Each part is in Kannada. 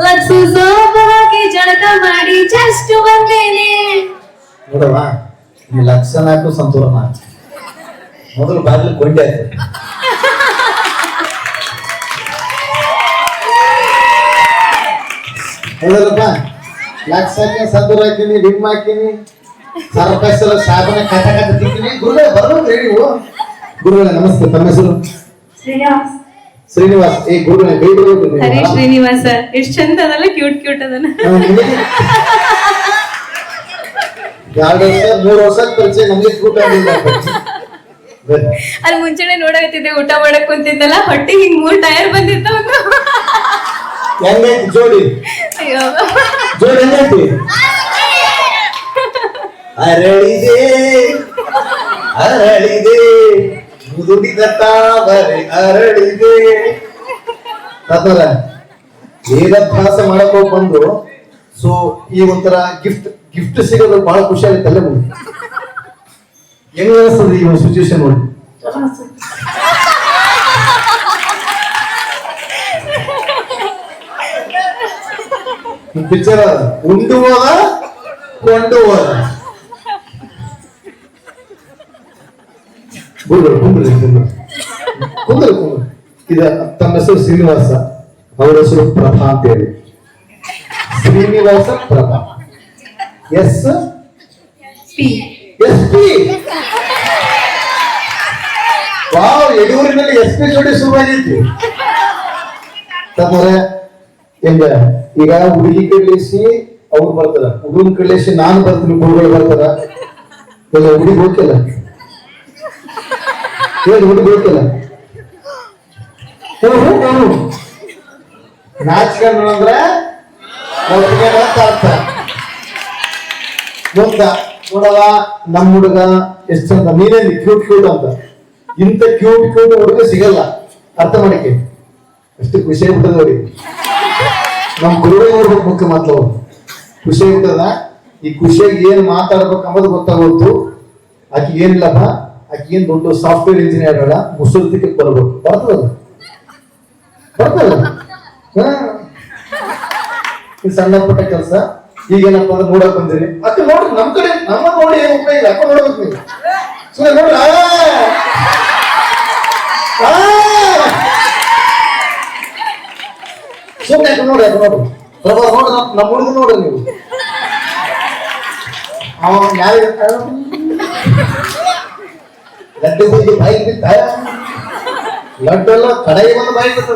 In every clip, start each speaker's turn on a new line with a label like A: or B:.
A: ಲಕ್ಸು ಸೋಪು ಹಾಕಿ ಜಳಕ ಮಾಡಿ ಜಸ್ಟ್ ಬಂದೇನೆ
B: ನೋಡವ್ವ ಈ ಲಕ್ಷಣ ಹಾಕು ಸಂತೂರನ ಮೊದಲು ಬಾಗಿಲು ಗೊಂಡೆ ಆಯ್ತು ಹೌದಲ್ಲಪ್ಪ ಲಕ್ಷ ಹಾಕಿ ಸಂತೂರ ಹಾಕಿನಿ ರಿಮ್ ಹಾಕಿನಿ ಸರ್ಕಸ್ ಸಾಬನ ಕಟ ಕಟ ತಿಂತೀನಿ ಗುರುಗಳೇ ಬರ್ಬೇಕು ನೀವು ಗುರುಗಳೇ ನಮಸ್ತೆ. ತಮ್ಮ ಹೆಸರು?
A: ಶ್ರೀನಿವಾಸ್.
B: ಶ್ರೀನಿವಾಸ್. ಈ ಗುರುಗಳೇ ಬೇಡ
A: ಹರಿ ಶ್ರೀನಿವಾಸ ಎಷ್ಟು ಚಂದ ಅದಲ್ಲ ಕ್ಯೂಟ್ ಕ್ಯೂಟ್ ಅದನ್ನ.
B: ಎರಡು ವರ್ಷ ಮೂರು ವರ್ಷ ಪರಿಚಯ ನಮಗೆ ಕೂಟ ಆಗಿಲ್ಲ
A: ಅಲ್ಲಿ ಮುಂಚೆನೆ ನೋಡಕತ್ತಿದ್ದೆ ಊಟ ಮಾಡಕ್ ಕುಂತಿದ್ದಲ್ಲ ಹೊಟ್ಟೆ ಹಿಂಗ್ ಮೂರ್ ಟೈರ್ ಬಂದಿತ್ತು ಒಂದು.
B: ಹೆಂಗೈತಿ ಜೋಡಿ?
A: ಅಯ್ಯೋ.
B: ಜೋಡಿ ಹೆಂಗೈತಿ ಅರಳಿದೆ ಅರಳಿದೆ. ಮುದುಡಿದ ತಾವರೆ ಅರಳಿದೆ. ತತ್ವರ ವೇದಾಭ್ಯಾಸ ಮಾಡಕ್ ಬಂದು ಸೊ ಈ ಒಂಥರ ಗಿಫ್ಟ್ ಗಿಫ್ಟ್ ಸಿಗೋದು ಬಹಳ ಖುಷಿ ಆಗುತ್ತೆ ಅಲ್ಲ ಬಂದು ಹೆಂಗ ಅನಿಸ್ತದೆ ಈ ಒಂದು ಸಿಚುವೇಶನ್ ನೋಡಿ? ಪಿಕ್ಚರ್ ಉಂಡು ಹೋದ ಕೊಂಡು ಹೋದ ಕುಂದ್ರು ಕುಂದ್ರು ಕುಂದ್ರು ಇದ ತಮ್ಮ ಹೆಸರು ಶ್ರೀನಿವಾಸ. ಅವರ ಹೆಸರು ಪ್ರಭಾ ಅಂತ ಹೇಳಿ Srinivasa Prabha. S?
A: P.
B: S P. Wow ಯಡಿಯೂರಿನಲ್ಲಿ S P ಜೋಡಿ ಶುರುವಾಗೈತಿ. ತಮ್ಮರೆ ಹೆಂಗ? ಈಗ ಹುಡುಗಿ ಕಡ್ಲೇಸಿ ಅವ್ರು ಬರ್ತಾರ. ಹುಡುಗನ ಕಡ್ಲೇಸಿ ನಾನು ಬರ್ತೀನಿ ಗುರುಗಳು ಬರ್ತಾರ. ಇಲ್ಲ ಹುಡುಗಿ ಹೋಗ್ತಿಲ್ಲ. ಹೇಳಿ ಹುಡುಗ ಗೊತ್ತಿಲ್ಲ ನಾಚ್ಕೊಂಡು ಅಂದ್ರೆ ಒಪ್ಪಿಗೆ ಅಂತ ಅರ್ಥ. ನೋಡವ ನಮ್ಮ ಹುಡುಗ ಎಷ್ಟು ಚಂದ ನೀನೇ ಕ್ಯೂಟ್ ಕ್ಯೂಟ್ ಅಂತ. ಇಂಥ ಕ್ಯೂಟ್ ಕ್ಯೂಟ್ ಹುಡುಗ ಸಿಗಲ್ಲ. ಅರ್ಥ ಮಾಡಿಕೆ. ಅಷ್ಟು ಖುಷಿ ಆಗ್ತದೆ ಅವ್ರಿಗೆ ನಮ್ ಗುರುವೇ ನೋಡ್ಬೇಕು ಮುಖ್ಯ ಮಾತು ಖುಷಿ ಆಗ್ಬಿಟ್ಟದ. ಈ ಖುಷಿಯಾಗಿ ಏನ್ ಮಾತಾಡ್ಬೇಕು ಅನ್ನೋದು ಗೊತ್ತಾಗೋದು. ಆಕೆ ಏನಿಲ್ಲಪ್ಪ ಆಕಿ ದೊಡ್ಡ ಸಾಫ್ಟ್ವೇರ್ ಇಂಜಿನಿಯರ್ ಅಲ್ಲ ಮುಸುರು ಬರಬೇಕು ಬರ್ತದಲ್ಲ? ಬರ್ತದಲ್ಲ? ಸಣ್ಣ ಪುಟ್ಟ ಕೆಲಸ. ಈಗೇನಪ್ಪ ಅಂದ್ರೆ ನೋಡಕ್ ಬಂದಿರಿ. ಅಕ್ಕ ನೋಡ್ರಿ, ನಮ್ ಕಡೆ ನಮ್ಮ ನೋಡಿ ಉಪಯೋಗ ಅಕ್ಕ ನೋಡ್ಬೇಕು ನೀವು. ಸುಮ್ಮನೆ ನೋಡ್ರಿ! ಸುಮ್ನೆ ಅಕ್ಕ ನೋಡ್ರಿ ಅಕ್ಕ ನೋಡ್ರಿ? ಪ್ರಭಾ ನೋಡ್ರಿ ನಮ್ಮ ಹುಡುಗ ನೋಡ್ರಿ ನೀವು. ಅವ ಲಡ್ಡು ಹೋಗಿ ಬಾಯಿ ಬಿದ್ದ ಲಡ್ಡೆಲ್ಲ ಕಡೆಗೆ ಬಂದು ಬಾಯಿ ಬಿಟ್ಟ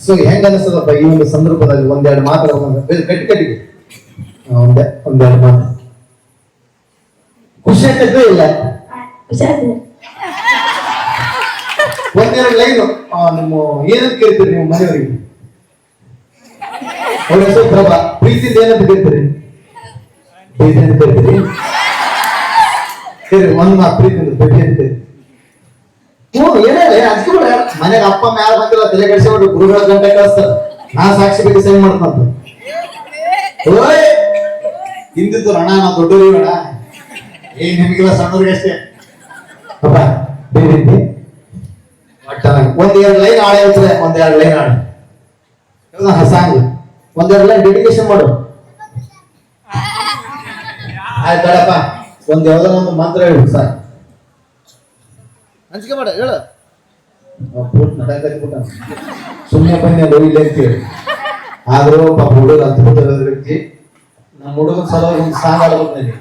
B: ಸೊ ಹೆಂಗ ಅನಿಸ್ತದಪ್ಪ ಈ ಒಂದು ಸಂದರ್ಭದಲ್ಲಿ ಒಂದೆರಡು ಮಾತು ಕಟ್ಟಿ ಕಟ್ಟಿಗೆ ಆ, ಒಂದೇ ಒಂದೆರಡು ಮಾತು. ಖುಷಿ ಆಗ್ತದೆ ಇಲ್ಲ? ಒಂದೆರಡು ಲೈನು. ನಿಮ್ಮ ಏನಂತ ಕೇಳ್ತೀರಿ ನೀವು ಮನೆಯವರಿಗೆ? ಅವ್ರ ಹೆಸರು ಪ್ರಭಾ. ಪ್ರೀತಿಯಿಂದ ಏನಂತ ಕೇಳ್ತೀರಿ? ಪ್ರೀತಿ ಅಂತ ಕೇಳ್ತೀರಿ? ಹೇಳಿ ಒಂದ್ ಮಾತು ಪ್ರೀತಿ ಅಂತ ಪ್ರೀತಿ ಅಂತ ಕೇಳ್ತೀರಿ. ಹ್ಞೂ ಏನಿಲ್ಲ ಹಚ್ಕೊಬಿಡ ಮನೆಗೆ ಅಪ್ಪ ಮ್ಯಾಲ ಬಂದಿಲ್ಲ ತಲೆ ಕೆಡಿಸ್ಬಿಟ್ಟು ಗುರುಗಳ ಗಂಟೆ ಕಳಿಸ್ತಾರ. ನಾ ಸಾಕ್ಷಿ ಬಿಟ್ಟು ಸೈನ್ ಮಾಡ್ತಂತ ಓಯ್! ಹಿಂದಿದ್ದು ಅಣ್ಣ ನಾ ದೊಡ್ಡವ್ರಿ ಬೇಡ ಏ ನಿಮಗೆಲ್ಲ ಸಣ್ಣವ್ರಿಗೆ ಅಷ್ಟೇ. ಅಪ್ಪ ಬೇರೆ ಒಂದ್ ಎರಡು ಲೈನ್ ಆಳೆ ಹೇಳ್ತಾರೆ ಒಂದೆರಡು ಎರಡು ಲೈನ್ ಆಡ ಹಸಾಂಗ್ ಒಂದೆರಡು ಲೈನ್ ಡೆಡಿಕೇಶನ್ ಮಾಡು. ಆಯ್ತು ಬೇಡಪ್ಪ ಒಂದ್ ಯಾವ್ದಾರ ಒಂದು ಮಂತ್ರ ಹೇಳು ಸರ್ ಹಂಚಿಕೆ ಮಾಡ ಹೇಳು. ಸುಮ್ಮನೆ ಬನ್ನಿ ಅಲ್ಲಿ ಇಲ್ಲ ಅಂತೇಳಿ ಆದ್ರೂ ಪಾಪ ಹುಡುಗ ಅದ್ಭುತ ವ್ಯಕ್ತಿ ನಮ್ಮ ಹುಡುಗನ ಸಲುವಾಗಿ ಒಂದು ಸಾಂಗ್ ಆಡ್ಬೇಕು ನನಗೆ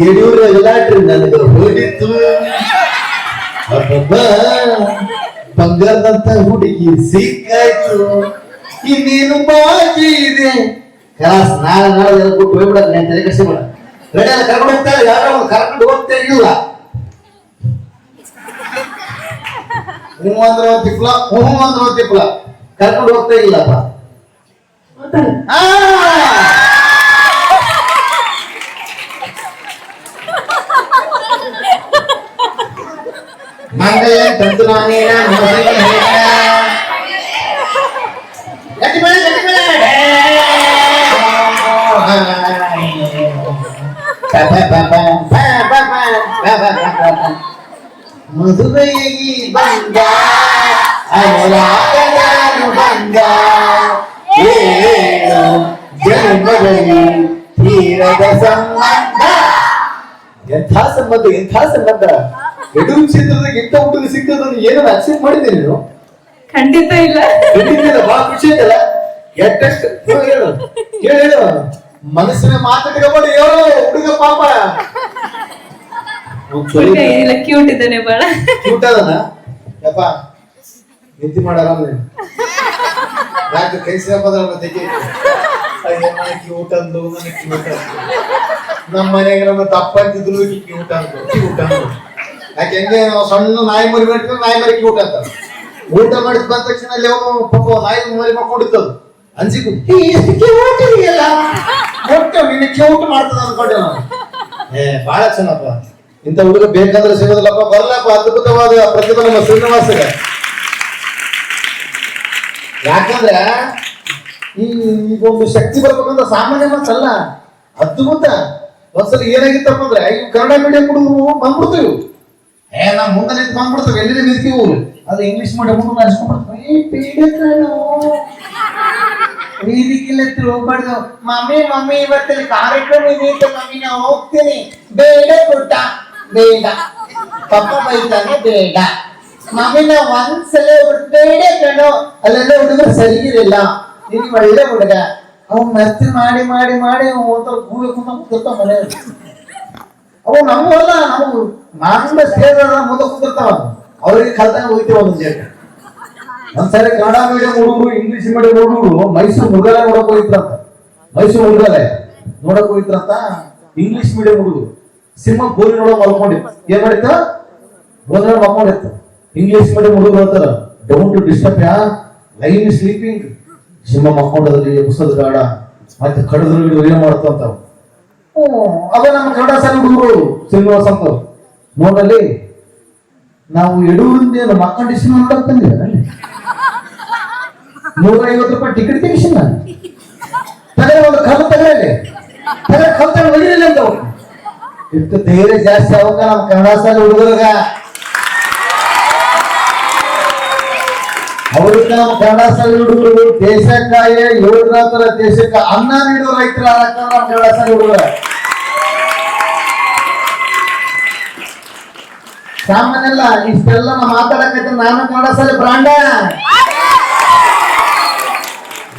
B: ಯಡಿಯೂರ ಎಲ್ಲಾಟ್ರಿ ನನಗೆ ಹೋಗಿತ್ತು ಬಂಗಾರದಂತ ಹುಡುಗಿ ಸಿಕ್ಕಾಯ್ತು. ಇನ್ನೇನು ಬಾಕಿ ಇದೆ? ಕಲಾಸ್ ನಾಳೆ ನಾಳೆ ಬಿಟ್ಟು ಹೋಗ್ಬಿಡೋದು ನಾನು ತಲೆ ಕಷ್ಟ ರೆಡಿ ಎಲ್ಲ ಕರ್ಕೊಂಡು ಹೋಗ್ತಾರೆ ಯಾರೋ ಒಂದು ಕರ್ಕೊಂಡು ಹೋಗ್ತಾ ಇಲ್ಲ ಹ್ಞೂ ಅಂದ್ರೆ ಒಂದು ತಿಪ್ಲ ಹ್ಞೂ ಅಂದ್ರೆ ಒಂದು ತಿಪ್ಲ ಕರ್ಕೊಂಡು ಹೋಗ್ತಾ ಇಲ್ಲಪ್ಪ. ಆ! ಬಂದ ಏಳು ಜನ್ಮದಲ್ಲಿ ತೀರದ ಸಂಬಂಧ. ಎಂಥ ಸಂಬಂಧ ಎಂಥ ಸಂಬಂಧ? ಯಡೂರು ಕ್ಷೇತ್ರದಾಗ ಎಂಥ ಹುಡುಗ ಸಿಕ್ಕದನ್ನು ಏನನ್ನ ಅಕ್ಸೆಪ್ಟ್ ಮಾಡಿದ್ದೀನಿ ನೀನು
A: ಖಂಡಿತ ಇಲ್ಲ.
B: ಖಂಡಿತ ಬಹಳ ಖುಷಿ ಆಯ್ತಲ್ಲ? ಎಷ್ಟೆಷ್ಟು? ಹೇಳು ಹೇಳು. ಹೇಳು ಮನಸ್ಸಿನ ಮಾತಾಡ್ಕೊಬೇಡಿ ಹೇಳು ಹುಡುಗ ಪಾಪ.
A: ಇಲ್ಲ ಕ್ಯೂಟ್ ಇದ್ದಾನೆ ಬಾಳ.
B: ಕ್ಯೂಟ್ ಅದನ ಯಪ್ಪ ನಿಂತಿ ಮಾಡಾರ ಯಾಕೆ ಕೈ ಸೇರ್ಪದಲ್ಲ ತೆಗಿ? ಊಟ ಅಂದು ನನಗೆ ಊಟ ನಮ್ಮ ಮನೆಗೆ ನಮ್ಮ ತಪ್ಪ ಅಂತಿದ್ರು ಊಟ ಅಂದು ಊಟ ಅಂದು ಯಾಕೆ ಹೆಂಗೆ, ನಾವು ಸಣ್ಣ ನಾಯಿ ಮರಿ ಮಾಡಿದ್ರೆ ನಾಯಿ ಮರಿ ಊಟ ಅಂತ. ಊಟ ಮಾಡಿದ ಬಂದ ತಕ್ಷಣ ಅಲ್ಲಿ ಅವನು ಪಾಪ ನಾಯಿ ಮರಿ ಮಕ್ಕೊಂಡಿದ್ದದು ಅನ್ಸಿಕು ಇಲ್ಲ ಒಟ್ಟು ನಿನ್ನ ಊಟ ಮಾಡ್ತದ ಅನ್ಕೊಂಡೆ ನಾನು. ಏ ಬಹಳ ಚೆನ್ನಪ್ಪ ಇಂಥ ಹುಡುಗ ಬೇಕಾದ್ರೆ ಸಿಗೋದಿಲ್ಲಪ್ಪ, ಬರಲಪ್ಪ, ಅದ್ಭುತವಾದ ನಮ್ಮ ಶ್ರೀನಿವಾಸಗೆ. ಯಾಕಂದ್ರೆ ಈ ಒಂದು ಶಕ್ತಿ ಬರ್ಬೇಕಂತ ಸಾಮಾನ್ಯ ಮಾತಲ್ಲ. ಅದ್ಭುತ ಒಂದ್ಸಲ ಏನಾಗಿತ್ತಪ್ಪ ಅಂದ್ರೆ ಈಗ ಕನ್ನಡ ಮೀಡಿಯಂ ಹುಡುಗರು ಬಂದ್ಬಿಡ್ತೀವಿ ಏ ನಾವು ಮುಂದೆ ನಿಂತು ಬಂದ್ಬಿಡ್ತೀವಿ ಎಲ್ಲಿ ನಿಂತೀವಿ ಅದು ಇಂಗ್ಲಿಷ್ ಮೀಡಿಯಂ ಹುಡುಗರು ನಡೆಸ್ಕೊಂಡ್ಬಿಡ್ತೀವಿ ಹೋಗ್ಬಾರ್ದು ಮಮ್ಮಿ ಮಮ್ಮಿ, ಇವತ್ತಲ್ಲಿ ಕಾರ್ಯಕ್ರಮ ಇದೆ ಮಮ್ಮಿ ನಾವು ಹೋಗ್ತೀನಿ. ಬೇಡ ಕೊಟ್ಟ ಬೇಡ. ಪಪ್ಪ ಬೈತಾನೆ, ಬೇಡ. ನಾವು ಒಂದ್ಸಲ ಬೇಡ ಕಣೋ. ಅಲ್ಲೆಲ್ಲ ಹುಡುಗರು ಸರಿಗಿರಲಿಲ್ಲ. ನೀನು ಒಳ್ಳೆ ಹುಡುಗ. ಅವ್ನು ಮಸ್ತಿ ಮಾಡಿ ಮಾಡಿ ಮಾಡಿ ಗೂಬೆ ಕುಂತ ಮನೆ ಅವು ನಮ್ಮಲ್ಲ ನಾವು ನಮ್ಮ ಸೇರ ಮುಂದೆ ಕೂತಿರ್ತಾವ. ಅವ್ರಿಗೆ ಕಲ್ತಾನೆ ಹೋಗ್ತೀವಿ ಒಂದೊಂದು ಜನ ಒಂದ್ಸರಿ ಕನ್ನಡ ಮೀಡಿಯಂ ಹುಡುಗರು ಇಂಗ್ಲಿಷ್ ಮೀಡಿಯಂ ಹುಡುಗರು ಮೈಸೂರು ಮೃಗಾಲಯ ನೋಡಕ್ ಹೋಗಿದ್ರಂತ. ಮೈಸೂರು ಮೃಗಾಲಯ ನೋಡಕ್ ಹೋಗಿದ್ರಂತ ಇಂಗ್ಲಿಷ್ ಮೀಡಿಯಂ ಹುಡುಗರು. ಸಿಂಹ ಗೋಲಿ ನೋಡಕ್ ಮಲ್ಕೊಂಡಿತ್ತು ಏನ್ ಮಾಡಿತ್ತು? ಗೋಲಿ ನೋಡಕ್ ಮಲ್ಕೊಂಡಿತ್ತು ಇಂಗ್ಲಿಷ್ ಮೀಡಿಯಂ ಹುಡುಗರು ಹೇಳ್ತಾರ don't disturb ya lion sleeping ಸಿಂಹ ಮಕ್ಕೊಂಡದಲ್ಲಿ ಎಬ್ಸೋದು ಬೇಡ ಮತ್ತೆ ಕಡದ್ರು ಏನ್ ಮಾಡ್ತಂತಾವ ಅದ ನಮ್ಮ ಕನ್ನಡ ಶಾಲೆ ಹುಡುಗರು. ಶ್ರೀನಿವಾಸ ಅಂತ ನೋಡಲ್ಲಿ ನಾವು ಯಡೂರಿಂದ ಏನು ಮಕ್ಕಂಡಿಸಿನ ನೋಡಕ್ ಅಲ್ಲಿ. ನೂರ ಐವತ್ತು ರೂಪಾಯಿ ಟಿಕೆಟ್ ತೆಗಿಸಿನ ತಲೆ ಒಂದು ಕಲ್ಲು ತಗಲಿ ಒಯ್ಯಲಿಲ್ಲ ಅಂತ ಇಷ್ಟು ಧೈರ್ಯ ಜಾಸ್ತಿ ಅವಾಗ ನಮ್ಮ ಕನ್ನಡ ಶಾಲೆ ಹುಡುಗರಾಗ. ಅವ್ರನ್ನ ಕಳ್ಳಸಾಲಿ ಹುಡುಗರು ದೇಶಕ್ಕಾಯೇ ಯೋಧರ ತರ ದೇಶಕ್ಕ ಅನ್ನ ನೀಡೋ ರೈತರ ನಮ್ಮ ಕಳ್ಳಸಾಲಿ ಹುಡುಗರ? ಸಾಮಾನ್ಯಲ್ಲ, ಇಷ್ಟೆಲ್ಲ ನಾ ಮಾತಾಡಕೈತೆ ನಾನು ಕಳ್ಳಸಾಲಿ ಬ್ರಾಂಡ.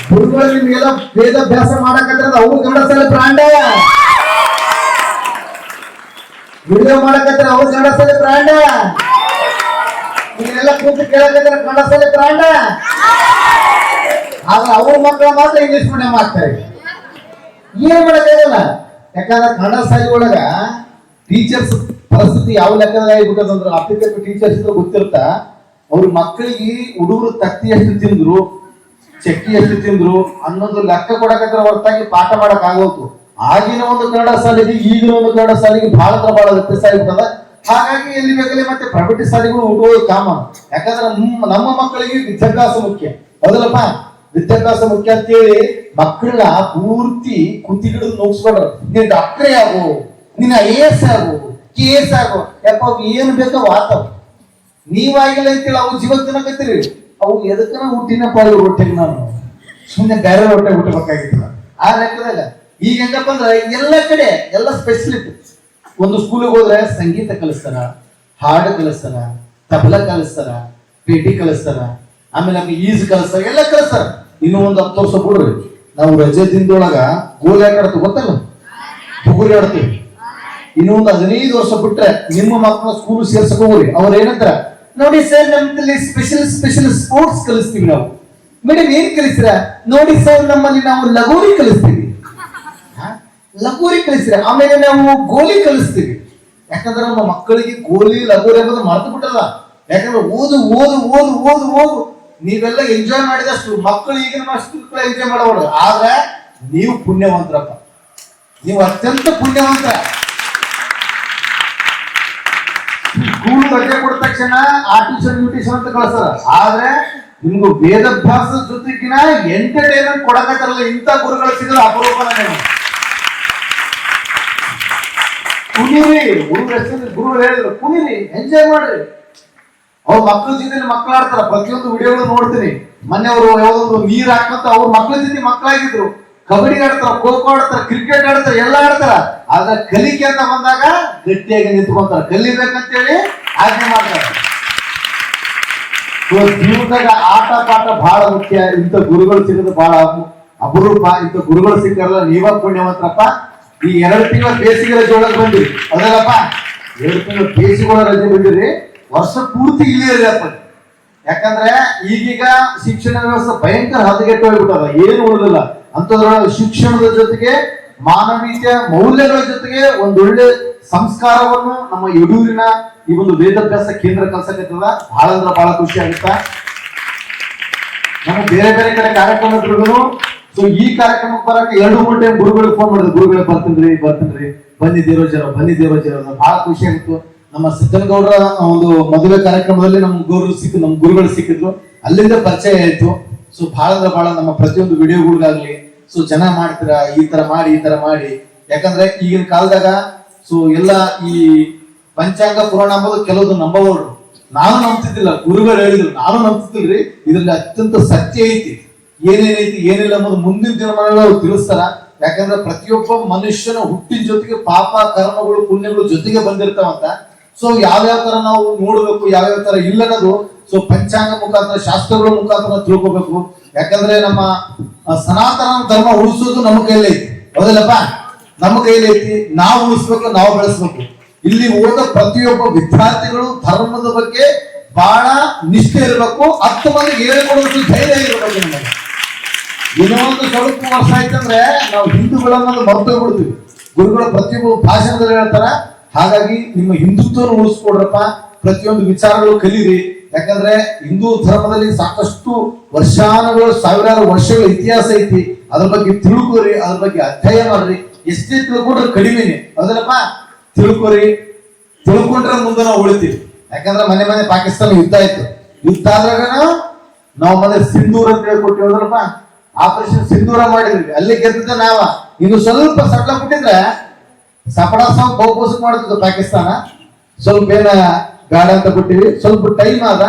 B: ಗುರುಗಳು ಮೇಲ ವೇದಾಭ್ಯಾಸ ಮಾಡಕತ್ರ ಅವ್ರು ಕಳ್ಳಸಾಲಿ ಬ್ರಾಂಡ. ವಿಡಿಯೋ ಮಾಡಕತ್ರ ಅವ್ರು ಕಳ್ಳಸಾಲಿ ಬ್ರಾಂಡ. ನೀವೆಲ್ಲ ಕೂತು ಕೇಳಬೇಕಾದ್ರೆ ಕನ್ನಡ ಬ್ರಾಂಡ ಆದ್ರೆ ಅವ್ರ ಮಕ್ಕಳ ಮಾತ್ರ ಇಂಗ್ಲಿಷ್ ಮೀಡಿಯಂ ಮಾಡ್ತಾರೆ ಏನ್ ಮಾಡಕ್ಕಾಗಲ್ಲ ಯಾಕಂದ್ರೆ ಕನ್ನಡ ಶಾಲೆ ಒಳಗ ಟೀಚರ್ಸ್ ಪರಿಸ್ಥಿತಿ ಯಾವ ಲೆಕ್ಕದಾಗ ಆಗ್ಬಿಟ್ಟದಂದ್ರೆ ಟೀಚರ್ಸ್ ಗೊತ್ತಿರ್ತ, ಅವ್ರ ಮಕ್ಕಳಿಗೆ ಹುಡುಗರು ತತ್ತಿ ಎಷ್ಟು ತಿಂದ್ರು, ಚಕ್ಕಿ ಎಷ್ಟು ತಿಂದ್ರು, ಅನ್ನೊಂದು ಲೆಕ್ಕ ಕೊಡಕತ್ರ ಹೊರತಾಗಿ ಪಾಠ ಮಾಡಕ್ ಆಗೋದು ಆಗಿನ ಒಂದು ಕನ್ನಡ ಶಾಲೆಗೆ, ಈಗಿನ ಒಂದು ಕನ್ನಡ ಶಾಲೆಗೆ ಅಂದ್ರೆ ಬಹಳ ವ್ಯತ್ಯಾಸ ಆಗ್ಬಿಟ್ಟದ. ಹಾಗಾಗಿ ಎಲ್ಲಿ ಬೇಕಲ್ಲಿ ಮತ್ತೆ ಪ್ರೈವೇಟ್ ಶಾಲೆಗಳು ಹುಡುಗೋದು ಕಾಮ. ಯಾಕಂದ್ರೆ ನಮ್ಮ ಮಕ್ಕಳಿಗೆ ವಿದ್ಯಾಭ್ಯಾಸ ಮುಖ್ಯ. ಹೌದಲ್ಲಪ್ಪ? ವಿದ್ಯಾಭ್ಯಾಸ ಮುಖ್ಯ ಅಂತೇಳಿ ಮಕ್ಕಳನ್ನ ಪೂರ್ತಿ ಕುಂತಿ ಹಿಡಿದು ನೋಡ್ಸ್ಕೊಡ್ರು ನೀನ್ ಡಾಕ್ಟ್ರೇ ಆಗು ನಿನ್ನ ಐ ಎಸ್ ಆಗು ಕೆ ಎಸ್ ಆಗು. ಯಾಕ ಏನು ಬೇಕೋ ಆತವ್ ನೀವಾಗಿಲ್ಲ ಅಂತೇಳಿ ಅವು ಜೀವನ ತಿನ್ನಕತ್ತೀರಿ ಅವು ಎದಕ್ಕನ ಹುಟ್ಟಿನ ಪಾಲು ಹೊಟ್ಟೆಗೆ ನಾನು? ಸುಮ್ಮನೆ ಬೇರೆ ಹೊಟ್ಟೆ ಹುಟ್ಟಬೇಕಾಗಿತ್ತು ಆ ಲೆಕ್ಕದಾಗ ಈಗ ಹೆಂಗಪ್ಪ ಅಂದ್ರೆ ಎಲ್ಲ ಕಡೆ ಎಲ್ಲ ಸ್ಪೆಷಲಿಸ್ಟ್ ಒಂದು ಸ್ಕೂಲಿಗೆ ಹೋದ್ರೆ ಸಂಗೀತ ಕಲಿಸ್ತಾರ, ಹಾಡು ಕಲಿಸ್ತಾರ, ತಬಲ ಕಲಿಸ್ತಾರ, ಪೇಟಿ ಕಲಿಸ್ತಾರ, ಆಮೇಲೆ ನಮ್ಗೆ ಈಜು ಕಲಿಸ್ತಾರ, ಎಲ್ಲ ಕಲಿಸ್ತಾರ. ಇನ್ನು ಒಂದು ಹತ್ತು ವರ್ಷ ಬಿಡ್ರಿ. ನಾವು ರಜೆ ದಿನದೊಳಗ ಗೋಲಿ ಆಟ ಆಡ್ತೀವಿ, ಗೊತ್ತಲ್ಲ? ಬುಗುರಿ ಆಡ್ತೀವಿ. ಇನ್ನೊಂದು ಹದಿನೈದು ವರ್ಷ ಬಿಟ್ರೆ ನಿಮ್ಮ ಮಕ್ಕಳ ಸ್ಕೂಲ್ ಸೇರ್ಸಕ್ ಹೋಗ್ರಿ. ಅವ್ರ ಏನಂತಾರ? ನೋಡಿ ಸರ್ ನಮ್ಮಲ್ಲಿ ಸ್ಪೆಷಲ್ ಸ್ಪೆಷಲ್ ಸ್ಪೋರ್ಟ್ಸ್ ಕಲಿಸ್ತೀವಿ ನಾವು. ಮೇಡಮ್, ಏನ್ ಕಲಿಸ್ತೀರಾ? ನೋಡಿ ಸರ್ ನಮ್ಮಲ್ಲಿ ನಾವು ಲಗೋರಿ ಕಲಿಸ್ತೀವಿ? ಲಗೋರಿ ಕಲಿಸ್ತೀರ ಆಮೇಲೆ ನಾವು ಗೋಲಿ ಕಲಿಸ್ತೀವಿ. ಯಾಕಂದ್ರೆ ನಮ್ಮ ಮಕ್ಕಳಿಗೆ ಗೋಲಿ, ಲಗೋರಿ ಅನ್ನೋದು ಮರೆತು ಬಿಟ್ಟಲ್ಲ. ಯಾಕಂದ್ರೆ ಓದು ಓದು ಓದು ಓದು ಓದು. ನೀವೆಲ್ಲ ಎಂಜಾಯ್ ಮಾಡಿದಷ್ಟು ಮಕ್ಕಳು ಈಗಿನ ಮಕ್ಕಳ ಎಂಜಾಯ್ ಮಾಡಬಾರ್ದು ಆದ್ರೆ ನೀವು ಪುಣ್ಯವಂತರಪ್ಪ. ನೀವು ಅತ್ಯಂತ ಪುಣ್ಯವಂತ. ಸ್ಕೂಲ್ ರಜೆ ಕೊಡ ತಕ್ಷಣ ಆ ಟ್ಯೂಷನ್ ಈ ಟ್ಯೂಷನ್ ಅಂತ ಕಳ್ಸಾರ ಆದ್ರೆ ನಿಮ್ಗೆ ವೇದಾಭ್ಯಾಸದ ಜೊತೆಗಿನ ಎಂಟರ್ಟೈನ್ಮೆಂಟ್ ಕೊಡಕತ್ತಾರಲ್ಲ ಇಂಥ ಗುರುಗಳು ಸಿಗಲ್ಲ ಅಪರೂಪನ ನೀವು ಕುಣಿರಿ ಗುರು ಹೆಸರು ಗುರುಗಳು ಹೇಳಿದ್ರು, ಕುಣಿರಿ ಎಂಜಾಯ್ ಮಾಡ್ರಿ. ಅವ್ರ ಮಕ್ಕಳ ಜೊತೆ ಮಕ್ಕಳು ಆಡ್ತಾರ, ಪ್ರತಿಯೊಂದು ವಿಡಿಯೋಗಳು ನೋಡ್ತೀನಿ. ಮೊನ್ನೆ ಅವರು ಯಾವ್ದೊಂದು ನೀರ್ ಹಾಕಂತ ಅವ್ರ ಮಕ್ಕಳ ಜೊತೆ ಮಕ್ಕಳಾಗಿದ್ರು. ಕಬಡ್ಡಿ ಆಡ್ತಾರ, ಖೋ ಖೋ ಆಡ್ತಾರ, ಕ್ರಿಕೆಟ್ ಆಡ್ತಾರ, ಎಲ್ಲ ಆಡ್ತಾರ. ಆದ್ರೆ ಕಲಿಕೆ ಅಂತ ಬಂದಾಗ ಗಟ್ಟಿಯಾಗಿ ನಿಂತ್ಕೊಂತಾರ. ಕಲಿಬೇಕಂತೇಳಿ ಆಜ್ಞೆ ಮಾಡ್ತಾರೆ. ಜೀವನದಾಗ ಆಟ ಪಾಠ ಬಹಳ ಮುಖ್ಯ. ಇಂಥ ಗುರುಗಳು ಸಿಗೋದು ಬಹಳ ಅಪು- ಅಪರೂಪ. ಇಂಥ ಗುರುಗಳು ಸಿಕ್ಕಾರಲ್ಲ, ನೀವ ಪುಣ್ಯವಂತರಪ್ಪ. ಈ ಎರಡು ತಿಂಗಳ ಬೇಸಿಗೆ ರಜೆ ಒಳಗೆ ಬಂದಿರಿ ಅದಲ್ಲಪ್ಪ ಎರಡು ತಿಂಗಳ ಬೇಸಿಗೆ ರಜೆ ಬಂದಿರಿ ವರ್ಷ ಪೂರ್ತಿ ಇಲ್ಲೇ ಇರಿ ಅಪ್ಪ ಯಾಕಂದ್ರೆ ಈಗೀಗ ಶಿಕ್ಷಣ ವ್ಯವಸ್ಥೆ ಭಯಂಕರ ಹದಗೆಟ್ಟು ಹೋಗ್ಬಿಟ್ಟದ. ಏನು ಉಳಿದಿಲ್ಲ. ಅಂತದ್ರೊಳಗೆ ಶಿಕ್ಷಣದ ಜೊತೆಗೆ ಮಾನವೀಯ ಮೌಲ್ಯಗಳ ಜೊತೆಗೆ ಒಂದೊಳ್ಳೆ ಸಂಸ್ಕಾರವನ್ನು ನಮ್ಮ ಯಡೂರಿನ ಈ ಒಂದು ವೇದಾಭ್ಯಾಸ ಕೇಂದ್ರ ಕಲ್ಸಕತ್ತದ. ಬಹಳ ಅಂದ್ರೆ ಬಹಳ ಖುಷಿ ಆಗುತ್ತಾ. ನಮ್ಮ ಬೇರೆ ಬೇರೆ ಕಡೆ ಕಾರ್ಯಕ್ರಮ ಇದ್ರು ಸೊ ಈ ಕಾರ್ಯಕ್ರಮಕ್ಕೆ ಬರಕ್ಕೆ ಎರಡು ಮೂರು ಟೈಮ್ ಗುರುಗಳಿಗೆ ಫೋನ್ ಮಾಡಿದ್ರು. ಗುರುಗಳೇ ಬರ್ತೀನಿ ಬರ್ತೀನಿ ಬಂದಿದ್ದೀರೋ ಜನ ಬಂದಿದ್ದೀರೋ ಜನ. ಬಹಳ ಖುಷಿ ಆಗಿತ್ತು ನಮ್ಮ ಸಿದ್ದನಗೌಡರ ಒಂದು ಮದುವೆ ಕಾರ್ಯಕ್ರಮದಲ್ಲಿ ನಮ್ಮ ಗುರು ಸಿಕ್ಕ ನಮ್ಮ ಗುರುಗಳು ಸಿಕ್ಕಿದ್ರು. ಅಲ್ಲಿಂದ ಪರಿಚಯ ಆಯ್ತು. ಸೊ ಬಹಳ ಅಂದ್ರೆ ಬಹಳ ನಮ್ಮ ಪ್ರತಿಯೊಂದು ವಿಡಿಯೋಗಳಿಗಾಗ್ಲಿ ಸೊ ಜನ ಮಾಡ್ತೀರಾ, ಈ ತರ ಮಾಡಿ, ಈ ತರ ಮಾಡಿ. ಯಾಕಂದ್ರೆ ಈಗಿನ ಕಾಲದಾಗ ಸೊ ಎಲ್ಲ ಈ ಪಂಚಾಂಗ ಪುರಾಣ ಅಂಬೋದು ಕೆಲವೊಂದು ನಂಬವರು ನಾನು ನಂಬ್ತಿದ್ದಿಲ್ಲ. ಗುರುಗಳು ಹೇಳಿದ್ರು. ನಾನು ನಂಬ್ತಿದ್ದಿಲ್ರಿ. ಇದ್ರಲ್ಲಿ ಅತ್ಯಂತ ಸತ್ಯ ಐತಿ. ಏನೇನೈತಿ ಏನಿಲ್ಲ ಅನ್ನೋದು ಮುಂದಿನ ದಿನಮಾನಗಳು ಅವ್ರು ತಿಳಿಸ್ತಾರ. ಯಾಕಂದ್ರೆ ಪ್ರತಿಯೊಬ್ಬ ಮನುಷ್ಯನ ಹುಟ್ಟಿನ ಜೊತೆಗೆ ಪಾಪ, ಕರ್ಮಗಳು, ಪುಣ್ಯಗಳು ಜೊತೆಗೆ ಬಂದಿರ್ತಾವಂತ. ಸೊ ಯಾವ್ಯಾವ ತರ ನಾವು ನೋಡ್ಬೇಕು, ಯಾವ್ಯಾವ ತರ ಇಲ್ಲ ಅನ್ನೋದು ಸೊ ಪಂಚಾಂಗ ಮುಖಾಂತರ, ಶಾಸ್ತ್ರಗಳ ಮುಖಾಂತರ ತಿಳ್ಕೊಬೇಕು. ಯಾಕಂದ್ರೆ ನಮ್ಮ ಸನಾತನ ಧರ್ಮ ಉಳಿಸೋದು ನಮ್ಮ ಕೈಯಲ್ಲಿ ಐತಿ. ಹೌದಲ್ಲಪ್ಪ? ನಮ್ಮ ಕೈಯಲ್ಲಿ ಐತಿ. ನಾವು ಉಳಿಸ್ಬೇಕು, ನಾವು ಬೆಳೆಸ್ಬೇಕು. ಇಲ್ಲಿ ಓದ ಪ್ರತಿಯೊಬ್ಬ ವಿದ್ಯಾರ್ಥಿಗಳು ಧರ್ಮದ ಬಗ್ಗೆ ಬಹಳ ನಿಷ್ಠೆ ಇರಬೇಕು. ಹತ್ತು ಮಂದಿಗೆ ಹೇಳಿಕೊಡುವಷ್ಟು ಧೈರ್ಯ ಇರಬೇಕು ನಿಮಗೆ. ಏನೋ ಒಂದು ಸ್ವಲ್ಪ ವರ್ಷ ಆಯ್ತಂದ್ರೆ ನಾವು ಹಿಂದೂಗಳನ್ನೋದು ಮರೆತು ಬಿಡ್ತೀವಿ ಗುರುಗಳು ಪ್ರತಿಯೊಬ್ಬ ಭಾಷಣದಲ್ಲಿ ಹೇಳ್ತಾರ, ಹಾಗಾಗಿ ನಿಮ್ಮ ಹಿಂದುತ್ವವನ್ನು ಉಳಿಸ್ಕೊಡ್ರಪ್ಪ. ಪ್ರತಿಯೊಂದು ವಿಚಾರಗಳು ಕಲೀರಿ. ಯಾಕಂದ್ರೆ ಹಿಂದೂ ಧರ್ಮದಲ್ಲಿ ಸಾಕಷ್ಟು ವರ್ಷಾನುಗಳು, ಸಾವಿರಾರು ವರ್ಷಗಳ ಇತಿಹಾಸ ಐತಿ. ಅದ್ರ ಬಗ್ಗೆ ತಿಳ್ಕೊರಿ, ಅದ್ರ ಬಗ್ಗೆ ಅಧ್ಯಯನ ಮಾಡ್ರಿ. ಎಷ್ಟೇ ತಿಳ್ಕೊಂಡ್ರೆ ಕಡಿಮೆನೆ. ಹೌದಲ್ಲಪ್ಪ? ತಿಳ್ಕೊರಿ. ತಿಳ್ಕೊಂಡ್ರೆ ಮುಂದೆ ನಾವು ಉಳಿತೀವಿ. ಯಾಕಂದ್ರೆ ಮನೆ ಮನೆ ಪಾಕಿಸ್ತಾನ ಯುದ್ಧ ಆಯ್ತು. ಯುದ್ಧ ಆದ್ರಾಗ ನಾವು ಮನೆ ಸಿಂಧೂರ್ ಅಂತ ಹೇಳ್ಕೊಟ್ಟಿವಿ, ಹೌದಲ್ಲಪ್ಪ? ಆಪರೇಷನ್ ಸಿಂಧೂರ ಮಾಡಿದ್ವಿ ಅಲ್ಲಿ ಗೆದ್ದ ನಾವ. ಇನ್ನು ಸ್ವಲ್ಪ ಸಡ್ಲ ಬಿಟ್ಟಿದ್ರೆ ಸಪಡಾ ಸಾವು ಬಹುಕೋಸ ಮಾಡ್ತಿದ್ದು ಪಾಕಿಸ್ತಾನ. ಸ್ವಲ್ಪ ಏನ ಗಾಡ ಅಂತ ಬಿಟ್ಟಿವಿ ಸ್ವಲ್ಪ ಟೈಮ್ ಆದ.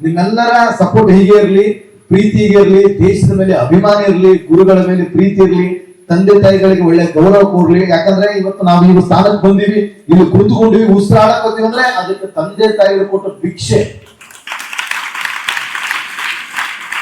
B: ನಿಮ್ಮೆಲ್ಲರ ಸಪೋರ್ಟ್ ಹೀಗೆ ಇರಲಿ, ಪ್ರೀತಿ ಹೀಗೆ ಇರಲಿ, ದೇಶದ ಮೇಲೆ ಅಭಿಮಾನ ಇರಲಿ, ಗುರುಗಳ ಮೇಲೆ ಪ್ರೀತಿ ಇರಲಿ, ತಂದೆ ತಾಯಿಗಳಿಗೆ ಒಳ್ಳೆ ಗೌರವ ಕೊಡ್ಲಿ. ಯಾಕಂದ್ರೆ ಇವತ್ತು ನಾವು ಈ ಸ್ಥಾನಕ್ಕೆ ಬಂದಿವಿ. ಇಲ್ಲಿ ಕುಳಿತುಕೊಂಡಿವಿ ಉಸಿರಾಡಕ್ ಅಂದ್ರೆ ಅದಕ್ಕೆ ತಂದೆ ತಾಯಿಗಳು ಕೊಟ್ಟ ಭಿಕ್ಷೆ.